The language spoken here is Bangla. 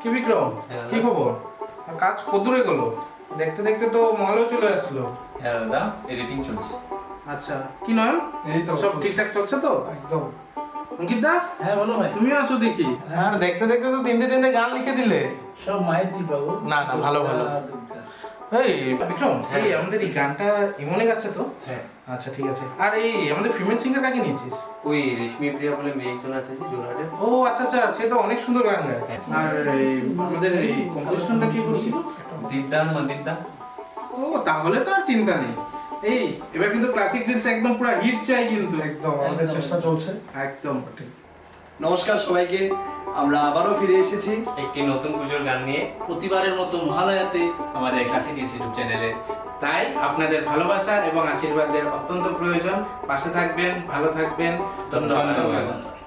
কি বিক্রম? কি খবর? কাজ কদূরে গেল। দেখতে দেখতে তো মহলেও চলে আসলো। হ্যাঁ দাদা এডিটিং চলছে। আচ্ছা কি নয় এই তো সব ঠিকঠাক চলছে তো? একদম। অঙ্কিত দা? হ্যাঁ বলো ভাই। তুমিও আছো দেখি? আর দেখতে দেখতে তো তিনটে তিনটে গান লিখে দিলে। সব মায়ের কৃপা না, না, ভালো, ভালো। এই বিক্রম এই আমাদের এই গানটা ইমনে তো? হ্যাঁ। আচ্ছা ঠিক আছে। আর এই আমাদের ফিমেল সিঙ্গার কাকে নিয়েছিস? ওই রেশমি প্রিয়া বলে মেয়ে একজন আছে যে জোরহাটে ও আচ্ছা আচ্ছা সে তো অনেক সুন্দর গান গায়। আর এই আমাদের এই কম্পোজিশনটা কি করেছিল? দীপদান ও তাহলে তো আর চিন্তা নেই। এই এবার কিন্তু ক্লাসিক ডিলস একদম পুরো হিট চাই কিন্তু একদম আমাদের চেষ্টা চলছে। একদম ঠিক। নমস্কার সবাইকে আমরা আবারও ফিরে এসেছি। একটি নতুন পুজোর গান নিয়ে প্রতিবারের মতো মহালয়াতে আমাদের ক্লাসিক ইউটিউব চ্যানেলে তাই আপনাদের ভালোবাসা এবং আশীর্বাদের অত্যন্ত প্রয়োজন। পাশে থাকবেন ভালো থাকবেন। ধন্যবাদ। ধন্যবাদ।